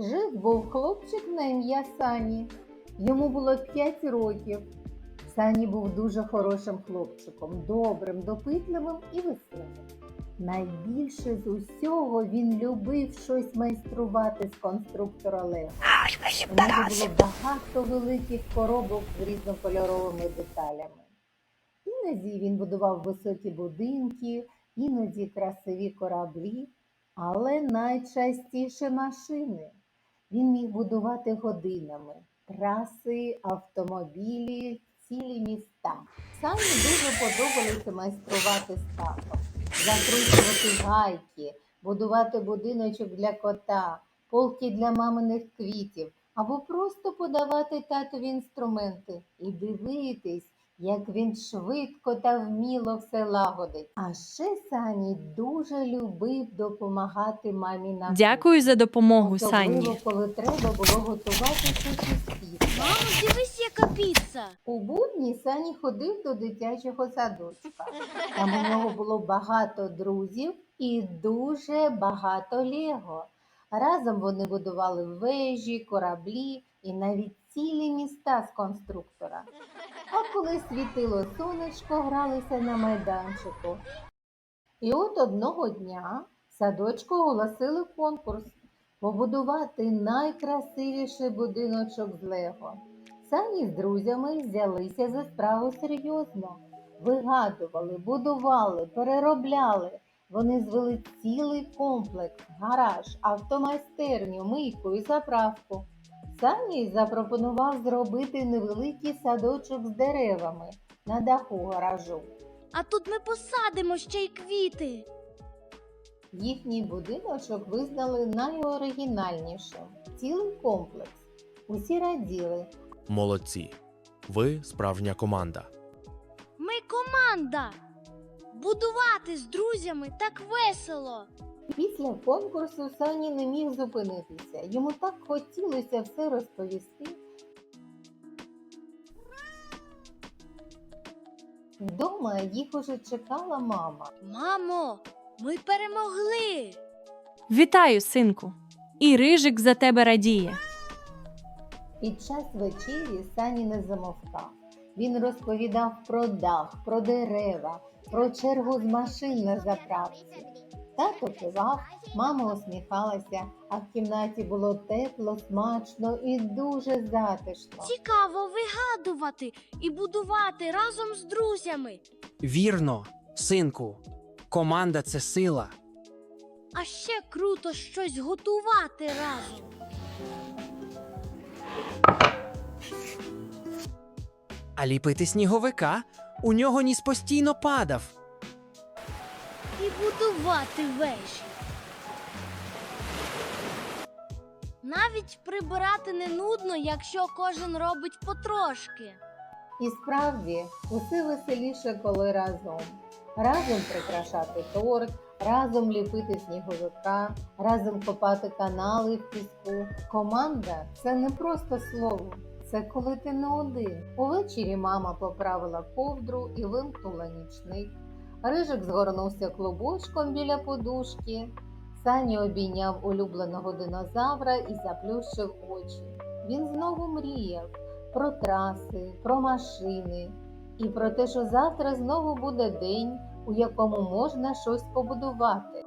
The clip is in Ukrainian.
Жив був хлопчик на ім'я Сані. Йому було 5 років. Сані був дуже хорошим хлопчиком, добрим, допитливим і веселим. Найбільше з усього він любив щось майструвати з конструктора Лего. У нього було багато великих коробок з різнокольоровими деталями. Іноді він будував високі будинки, іноді красиві кораблі, але найчастіше машини. Він міг будувати годинами траси, автомобілі, цілі міста. Самі дуже подобалося майструвати з татом, закручувати гайки, будувати будиночок для кота, полки для маминих квітів, або просто подавати татові інструменти і дивитись, як він швидко та вміло все лагодить. А ще Сані дуже любив допомагати мамі на кухні. Дякую за допомогу, Особливо, Санні. коли треба було готувати щось із. Мамо, дивись, яка піца. У будні Сані ходив до дитячого садочка. Там у нього було багато друзів і дуже багато лего. Разом вони будували вежі, кораблі і навіть цілі міста з конструктора. А коли світило сонечко, гралися на майданчику. І от одного дня садочку оголосили конкурс побудувати найкрасивіший будиночок з Лего. Сані з друзями взялися за справу серйозно. Вигадували, будували, переробляли. Вони звели цілий комплекс, гараж, автомайстерню, мийку і заправку. Сані запропонував зробити невеликий садочок з деревами на даху гаражу. А тут ми посадимо ще й квіти. Їхній будиночок визнали найоригінальнішим. Цілий комплекс. Усі раділи, Молодці. Ви справжня команда. Ми команда. Будувати з друзями так весело. Після конкурсу Сані не міг зупинитися. Йому так хотілося все розповісти. Вдома їх уже чекала мама. Мамо, ми перемогли. Вітаю, синку. І рижик за тебе радіє. Під час вечері Сані не замовкав. Він розповідав про дах, про дерева, про чергу з машин на заправці. Тато кивав, мама усміхалася, а в кімнаті було тепло, смачно і дуже затишно. Цікаво вигадувати і будувати разом з друзями. Вірно, синку, команда це сила. А ще круто щось готувати разом. А ліпити сніговика у нього ніс постійно падав. І будувати вежі. Навіть прибирати не нудно, якщо кожен робить потрошки. І справді усе веселіше, коли разом. Разом прикрашати торт, разом ліпити сніговика, разом копати канали в піску. Команда це не просто слово, це коли ти не один. Увечері мама поправила ковдру і вимкнула нічник. Рижик згорнувся клубочком біля подушки. Сані обійняв улюбленого динозавра і заплющив очі. Він знову мріяв про траси, про машини і про те, що завтра знову буде день, у якому можна щось побудувати.